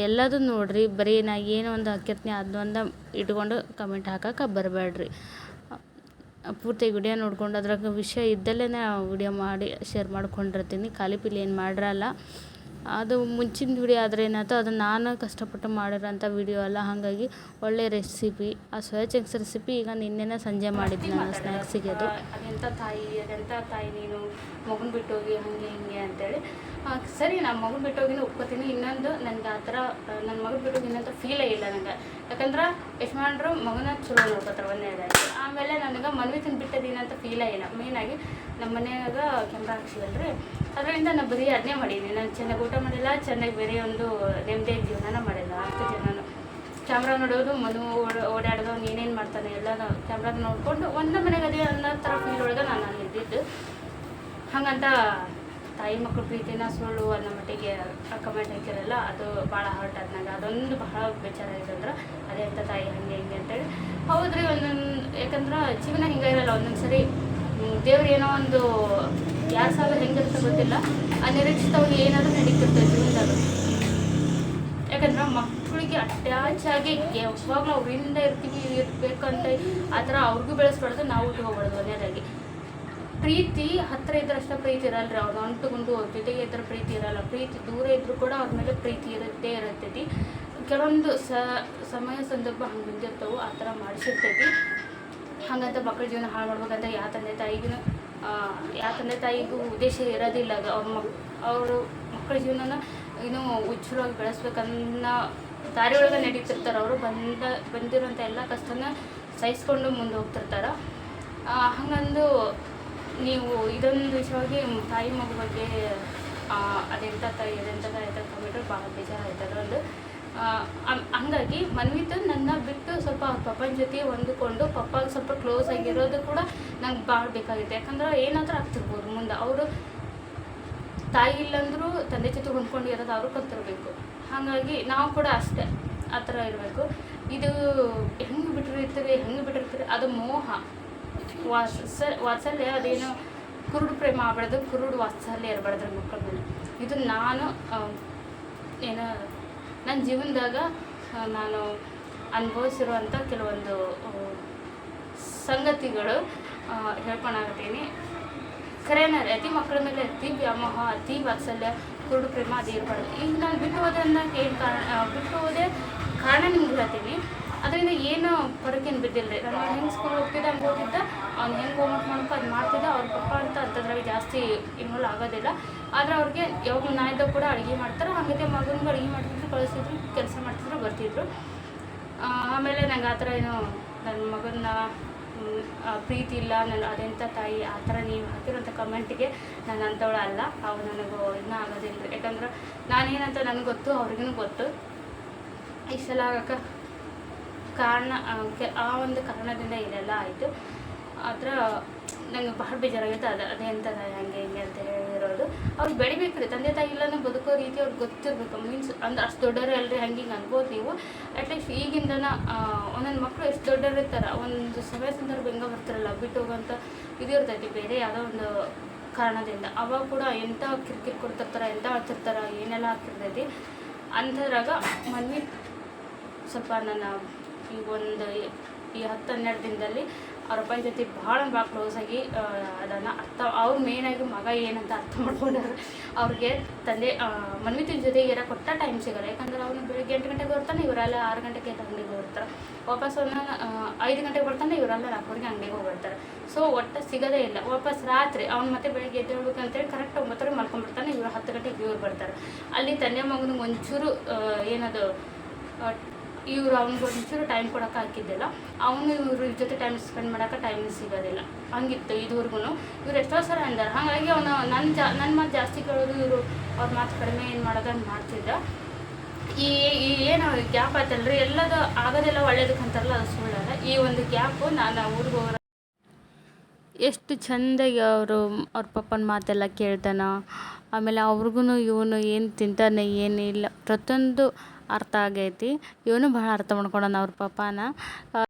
ಎಲ್ಲದೂ ನೋಡಿರಿ. ಬರೀ ನಾ ಏನು ಒಂದು ಹಾಕಿರ್ತೀನಿ ಅದನ್ನೊಂದು ಇಟ್ಕೊಂಡು ಕಮೆಂಟ್ ಹಾಕಕ್ಕೆ ಬರಬೇಡ್ರಿ ಪೂರ್ತಿ ವಿಡಿಯೋ ನೋಡ್ಕೊಂಡು ಅದ್ರಾಗ ವಿಷಯ ಇದ್ದಲ್ಲೇ ವಿಡಿಯೋ ಮಾಡಿ ಶೇರ್ ಮಾಡ್ಕೊಂಡಿರ್ತೀನಿ. ಖಾಲಿ ಪಿಲಿ ಏನು ಮಾಡಿರಲ್ಲ. ಅದು ಮುಂಚಿನ ವಿಡಿಯೋ ಆದರೆ ಏನಾಯ್ತು ಅದು ನಾನು ಕಷ್ಟಪಟ್ಟು ಮಾಡಿರೋಂಥ ವಿಡಿಯೋ ಅಲ್ಲ. ಹಾಗಾಗಿ ಒಳ್ಳೆ ರೆಸಿಪಿ ಆ ಸೋಯಾ ಚಂಕ್ಸ್ ರೆಸಿಪಿ ಈಗ ನಿನ್ನೆನೇ ಸಂಜೆ ಮಾಡಿದ್ದೆ ನಾನು ಸ್ನ್ಯಾಕ್ಸಿಗೆ ಅದು. ಅದೆಂಥ ತಾಯಿ ಅದೆಂಥ ತಾಯಿ ನೀನು? ಮಗನ ಬಿಟ್ಟೋಗಿ ಹಾಗೆ ಹಿಂಗೆ ಅಂತೇಳಿ. ಸರಿ ನಾನು ಮಗನ ಬಿಟ್ಟೋಗಿನ ಒಪ್ಕೋತೀನಿ. ಇನ್ನೊಂದು ನನಗೆ ಆ ಥರ ನನ್ನ ಮಗನ ಬಿಟ್ಟೋಗಿ ಇನ್ನೊಂದು ಫೀಲೇ ಇಲ್ಲ ನನಗೆ ಯಾಕಂದ್ರೆ ಯಜಮಾನ್ರು ಮಗನ ಚಲೋ ನೋಡ್ಕೋತಾರೆ ಒಂದನೇದಾಗಿ ಆಮೇಲೆ ನನಗೆ ಮನ್ವಿ ತಿಂದು ಬಿಟ್ಟದೀನಿ ಅಂತ ಫೀಲೇ ಇಲ್ಲ. ಮೇಯ್ನಾಗಿ ನಮ್ಮ ಮನೆಯಾಗ ಕ್ಯಾಮ್ರಾ ಹಾಕ್ಸಿದಲ್ರಿ ಅದರಿಂದ ನಾನು ಬರೀ ಅದನ್ನೇ ಮಾಡಿದ್ದೀನಿ ನಾನು ಚೆನ್ನಾಗಿ ಊಟ ಮಾಡಿಲ್ಲ, ಚೆನ್ನಾಗಿ ಬೇರೆ ಒಂದು ನೆಮ್ಮದಿಯ ಜೀವನನ ಮಾಡಿಲ್ಲ. ಅಷ್ಟು ಜನನು ಕ್ಯಾಮ್ರಾ ನೋಡೋದು, ಮನು ಓಡ- ಓಡಾಡೋದು ಅವ್ನು ಏನೇನು ಮಾಡ್ತಾನೆ ಎಲ್ಲ ಕ್ಯಾಮ್ರಾದ ನೋಡಿಕೊಂಡು ಒಂದೇ ಮನೆಗೆ ಅದೇ ಅನ್ನೋ ಥರ ಫೀಲ್ ಒಳಗೆ ನಾನು ಅಲ್ಲಿ ಇದ್ದಿದ್ದು. ಹಾಗಂತ ತಾಯಿ ಮಕ್ಕಳ ಪ್ರೀತಿನ ಸುಳ್ಳು ಅನ್ನೋ ಮಟ್ಟಿಗೆ ಕಮೆಂಟ್ ಹಾಕಿರಲ್ಲ ಅದು ಭಾಳ ಹರ್ಟ್ ಆದ ಅದೊಂದು ಬಹಳ ಬೇಜಾರಾಗಿದೆ ಅಂದ್ರೆ, ಅದೇ ಅಂತ ತಾಯಿ ಹಂಗೆ ಹಿಂಗೆ ಅಂತೇಳಿ. ಹೌದ್ರಿ ಒಂದೊಂದು, ಯಾಕಂದ್ರೆ ಜೀವನ ಹಿಂಗೆ ಇರಲ್ಲ ಒಂದೊಂದು ಸರಿ ದೇವ್ರು ಏನೋ ಒಂದು ಯಾರ ಸಾಲ ಹೆಂಗಿರುತ್ತೆ ಗೊತ್ತಿಲ್ಲ. ಅನಿರೀಕ್ಷಿತವಾಗಿ ಏನಾದರೂ ನಡೀತಿರ್ತದೆ ಜೀವನದಾಗ ಯಾಕಂದ್ರೆ ಮಕ್ಕಳಿಗೆ ಅಟ್ಯಾಚ್ ಆಗಿ ಯಾವಾಗಲೂ ಅವರಿಂದ ಇರ್ತೀವಿ ಇರ್ಬೇಕಂತ, ಆ ಥರ ಅವ್ರಿಗೂ ಬೆಳೆಸ್ಬಾರ್ದು, ನಾವು ಹೋಗ್ಬಾರ್ದು ಒಂದೇದಾಗಿ ಪ್ರೀತಿ ಹತ್ತಿರ ಇದ್ರಷ್ಟೇ ಪ್ರೀತಿ ಇರಲ್ರಿ. ಅವ್ರು ಅಂಟುಗುಂಡು ಅವ್ರ ಜೊತೆಗೆ ಇದ್ರ ಪ್ರೀತಿ ಇರಲ್ಲ. ಪ್ರೀತಿ ದೂರ ಇದ್ದರೂ ಕೂಡ ಅವ್ರ ಮೇಲೆ ಪ್ರೀತಿ ಇರುತ್ತೆ, ಇರುತ್ತೈತಿ. ಕೆಲವೊಂದು ಸ, ಸಮಯ ಸಂದರ್ಭ ಹಂಗೆ ಬಂದಿರ್ತವೆ, ಆ ಥರ ಮಾಡಿಸಿರ್ತೈತಿ. ಹಾಗಂತ ಮಕ್ಕಳ ಜೀವನ ಹಾಳು ಮಾಡ್ಬೇಕಂತ ಯಾವ ತಂದೆ ತಾಯಿಗೂ ಯಾವ ತಂದೆ ತಾಯಿಗೂ ಉದ್ದೇಶ ಇರೋದಿಲ್ಲ ಅದು. ಅವ್ರ ಮಕ್, ಅವರು ಮಕ್ಕಳ ಜೀವನನ ಇನ್ನು ಉಜ್ವಲವಾಗಿ ಬೆಳೆಸ್ಬೇಕನ್ನೋ ದಾರಿ ಒಳಗೆ ನಡೀತಿರ್ತಾರೆ. ಅವರು ಬಂದ, ಬಂದಿರುವಂಥ ಎಲ್ಲ ಕಷ್ಟನ ಸಹಿಸ್ಕೊಂಡು ಮುಂದೆ ಹೋಗ್ತಿರ್ತಾರೆ. ಹಂಗಂದು ನೀವು ಇದೊಂದು ವಿಷಯವಾಗಿ ತಾಯಿ ಮಗು ಬಗ್ಗೆ ಅದೆಂಥ ತಾಯಿ ಅದೆಂಥ ತಾಯಿ ಅಂತ ಕಂಬಿಟ್ರೆ ಭಾಳ ಬೇಜಾರಾಯ್ತದ ಒಂದು ಹಂಗಾಗಿ ಮನ್ವಿತ ನನ್ನ ಬಿಟ್ಟು ಸ್ವಲ್ಪ ಪಪ್ಪನ ಜೊತೆ ಹೊಂದಿಕೊಂಡು ಪಪ್ಪಾಗ ಸ್ವಲ್ಪ ಕ್ಲೋಸ್ ಆಗಿರೋದು ಕೂಡ ನಂಗೆ ಭಾಳ ಬೇಕಾಗಿತ್ತು. ಯಾಕಂದ್ರೆ ಏನಾದರೂ ಆಗ್ತಿರ್ಬೋದು ಮುಂದೆ. ಅವರು ತಾಯಿ ಇಲ್ಲಂದ್ರೂ ತಂದೆ ಜೊತೆ ಹೊಂದ್ಕೊಂಡು ಇರೋದು ಅವರು ಕಲ್ತಿರ್ಬೇಕು. ಹಾಗಾಗಿ ನಾವು ಕೂಡ ಅಷ್ಟೇ ಆ ಥರ ಇರಬೇಕು. ಇದು ಹೆಂಗೆ ಬಿಟ್ಟಿರ್ತೀರಿ ಹೆಂಗೆ ಬಿಟ್ಟಿರ್ತೀರಿ? ಅದು ಮೋಹ. ವಾತ್ಸ ವಾತ್ಸಲ್ಯ ಅದೇನು ಕುರುಡು ಪ್ರೇಮ ಆಗ್ಬಾರ್ದು ಕುರುಡು ವಾತ್ಸಲ್ಯ ಇರಬಾರ್ದು ಮಕ್ಕಳ ಮೇಲೆ. ಇದು ನಾನು ಏನು ನನ್ನ ಜೀವನದಾಗ ನಾನು ಅನುಭವಿಸಿರುವಂಥ ಕೆಲವೊಂದು ಸಂಗತಿಗಳು ಹೇಳ್ಕೊಳಕತ್ತೀನಿ ಖರೇನ ಅತಿ ಮಕ್ಕಳ ಮೇಲೆ ಅತಿ ವ್ಯಾಮೋಹ, ಅತಿ ವಾತ್ಸಲ್ಯ, ಕುರುಡು ಪ್ರೇಮ ಅದು ಇರಬಾರ್ದು ಈಗ ನಾನು ಬಿಟ್ಟು ಹೋದೆ ಅನ್ನೋಕೆ ಏನು ಕಾರಣ ಬಿಟ್ಟು ಹೋದೆ ಕಾರಣ ನಿಮ್ಗೆ ಹೇಳ್ತೀನಿ. ಅದರಿಂದ ಏನು ಹೊರಗೇನು ಬಿದ್ದಿಲ್ಲ ರೀ ನಾನು ಹೆಂಗೆ ಸ್ಕೂಲ್ ಹೋಗ್ತಿದ್ದೆ ಹಂಗೆ ಹೋಗಿದ್ದೆ ಅವ್ನು ಹೆಂಗೆ ಹೋಮ್ವರ್ಕ್ ಮಾಡ್ಕೊ ಅದು ಮಾಡ್ತಿದ್ದೆ, ಅವ್ರ ಪಪ್ಪ ಅಂತ ಅಂಥದ್ರಾಗ ಜಾಸ್ತಿ ಇನ್ವಾಲ್ವ್ ಆಗೋದಿಲ್ಲ. ಆದರೆ ಅವ್ರಿಗೆ ಯಾವಾಗ ನಾನು ಇದ್ದಾಗ ಕೂಡ ಅಡುಗೆ ಮಾಡ್ತಾರೆ ಹಾಗೆ ಮಗನಿಗೆ ಅಡುಗೆ ಮಾಡ್ತಿದ್ರು, ಕಳಿಸಿದ್ರು, ಕೆಲಸ ಮಾಡ್ತಿದ್ರು, ಬರ್ತಿದ್ರು. ಆಮೇಲೆ ನಂಗೆ ಆ ಥರ ಏನು ನನ್ನ ಮಗನ ಪ್ರೀತಿ ಇಲ್ಲ ನನ್ನ ಅದೆಂಥ ತಾಯಿ, ಆ ಥರ ನೀವು ಹಾಕಿರೋಂಥ ಕಮೆಂಟಿಗೆ ನಾನು ಅಂಥವಳು ಅಲ್ಲ. ಅವು ನನಗೂ ಇನ್ನೂ ಆಗೋದಿಲ್ಲ ಯಾಕಂದ್ರೆ ನಾನೇನಂತ ನನಗೆ ಗೊತ್ತು ಅವ್ರಿಗೂ ಗೊತ್ತು. ಇಷ್ಟೆಲ್ಲ ಆಗಕ್ಕೆ ಕಾರಣ ಆ, ಆ ಒಂದು ಕಾರಣದಿಂದ ಇದೆಲ್ಲ ಆಯಿತು. ಆದ್ರೆ ನಂಗೆ ಬಹಳ ಬೇಜಾರಾಗಿತ್ತು. ಅದು ಅದೇ ಅಂತ ಹಂಗೆ ಹಿಂಗೆ ಅಂತ ಹೇಳಿರೋದು. ಅವ್ರು ಬೆಳಿಬೇಕು ರೀ ತಂದೆ ತಾಯಿ ಇಲ್ಲನೂ ಬದುಕೋ ರೀತಿ ಅವ್ರಿಗೆ ಗೊತ್ತಿರ್ಬೇಕು. ಮೀನ್ಸ್ ಅಂದ್ರೆ ಅಷ್ಟು ದೊಡ್ಡವರು ಅಲ್ರಿ ಹಂಗೆ ಹಿಂಗೆ ಅನ್ಬೋದು ನೀವು. ಅಟ್ಲೀಸ್ಟ್ ಈಗಿಂದನ ಒಂದೊಂದು ಮಕ್ಕಳು ಎಷ್ಟು ದೊಡ್ಡವ್ರು ಇರ್ತಾರೆ. ಒಂದು ಸಮಯ ಸಂದರ್ಭ ಹೆಂಗೆ ಬರ್ತಾರಲ್ಲ ಬಿಟ್ಟು ಹೋಗೋಂಥ ಇದು ಇರ್ತೈತಿ. ಬೇರೆ ಯಾವುದೋ ಒಂದು ಕಾರಣದಿಂದ. ಅವಾಗ ಕೂಡ ಎಂಥ ಕಿರಿಕಿರಿ ಕೊಡ್ತಿರ್ತಾರೆ ಎಂಥ ಹಚ್ಚಿರ್ತಾರೆ ಏನೆಲ್ಲ ಆಗ್ತಿರ್ತೈತಿ ಅಂಥದ್ರಾಗ ಮನ್ವಿ ಸ್ವಲ್ಪ ನನ್ನ ಈ ಒಂದು ಈ ಹತ್ತು ಹನ್ನೆರಡು ದಿನದಲ್ಲಿ ಅವ್ರ ಅಪ್ಪನ ಜೊತೆ ಭಾಳ ಭಾಳ ಆಗಿ ಅದನ್ನು ಅರ್ಥ ಅವ್ರು ಮೇಯ್ನಾಗಿ ಮಗ ಏನಂತ ಅರ್ಥ ಮಾಡ್ಕೊಂಡಾರ ಅವ್ರಿಗೆ ತಂದೆ ಮನ್ವಿತಿನ ಜೊತೆಗೆ ಇರೋ ಕೊಟ್ಟ ಟೈಮ್ ಸಿಗಲ್ಲ. ಯಾಕಂದ್ರೆ ಅವನು ಬೆಳಿಗ್ಗೆ ಎಂಟು ಗಂಟೆಗೆ ಬರ್ತಾನೆ, ಇವರೆಲ್ಲ ಆರು ಗಂಟೆಗೆ ಅಂಗಡಿಗೆ ಹೋಗ್ತಾರೆ. ವಾಪಸ್ ಅವನ ಐದು ಗಂಟೆಗೆ ಬರ್ತಾನೆ, ಇವರೆಲ್ಲ ನಾಲ್ಕೂವರೆಗೆ ಅಂಗಡಿಗೆ ಹೋಗ್ಬಿಡ್ತಾರೆ. ಸೊ ಒಟ್ಟು ಸಿಗೋದೇ ಇಲ್ಲ. ವಾಪಸ್ ರಾತ್ರಿ ಅವ್ನು ಮತ್ತೆ ಬೆಳಿಗ್ಗೆ ಎದ್ದೇಳ್ಬೇಕು ಅಂತೇಳಿ ಕರೆಕ್ಟ್ ಒಂಬತ್ತರ ಮಲ್ಕೊಂಡ್ಬಿಡ್ತಾನೆ, ಇವರು ಹತ್ತು ಗಂಟೆಗೆ ಇವ್ರು ಬರ್ತಾರೆ. ಅಲ್ಲಿ ತಂದೆ ಮಗನಿಗೆ ಒಂಚೂರು ಏನದು ಇವ್ರು ಅವ್ನಿಗೆ ಒಂಚೂರು ಟೈಮ್ ಕೊಡೋಕೆ ಹಾಕಿದ್ದಿಲ್ಲ, ಅವನು ಇವ್ರ ಜೊತೆ ಟೈಮ್ ಸ್ಪೆಂಡ್ ಮಾಡೋಕೆ ಟೈಮ್ ಸಿಗೋದಿಲ್ಲ. ಹಂಗಿತ್ತು ಇದುವರೆಗೂ. ಇವ್ರು ಎಷ್ಟೋ ಸಲ ಅಂದಾರೆ. ಹಾಗಾಗಿ ಅವನು ನನ್ನ ಜಾ ನನ್ನ ಮಾತು ಜಾಸ್ತಿ ಕೇಳೋದು ಇವರು ಅವ್ರ ಮಾತು ಕಡಿಮೆ ಏನು ಮಾಡೋದು ಅಂತ ಮಾಡ್ತಿದ್ದ. ಈ ಈ ಏನು ಗ್ಯಾಪ್ ಆಯ್ತಲ್ರಿ? ಎಲ್ಲದು ಆಗೋದೆಲ್ಲ ಒಳ್ಳೇದಕ್ಕೆ ಅಂತಾರಲ್ಲ, ಅದು ಸುಳ್ಳಲ್ಲ. ಈ ಒಂದು ಗ್ಯಾಪು ನಾನು ಊರಿಗೆ ಹೋಗೋ ಎಷ್ಟು ಚೆಂದಾಗಿ ಅವರು, ಅವ್ರ ಪಪ್ಪನ ಮಾತೆಲ್ಲ ಕೇಳ್ತಾನ. ಆಮೇಲೆ ಅವ್ರಿಗೂ ಇವನು ಏನು ತಿಂತಾನೆ, ಏನಿಲ್ಲ. ಪ್ರತಿಯೊಂದು ಅರ್ಥ ಆಗೈತಿ. ಇವನು ಭಾಳ ಅರ್ಥ ಮಾಡ್ಕೊಂಡಾನ ಅವ್ರ ಪಪ್ಪಾನ.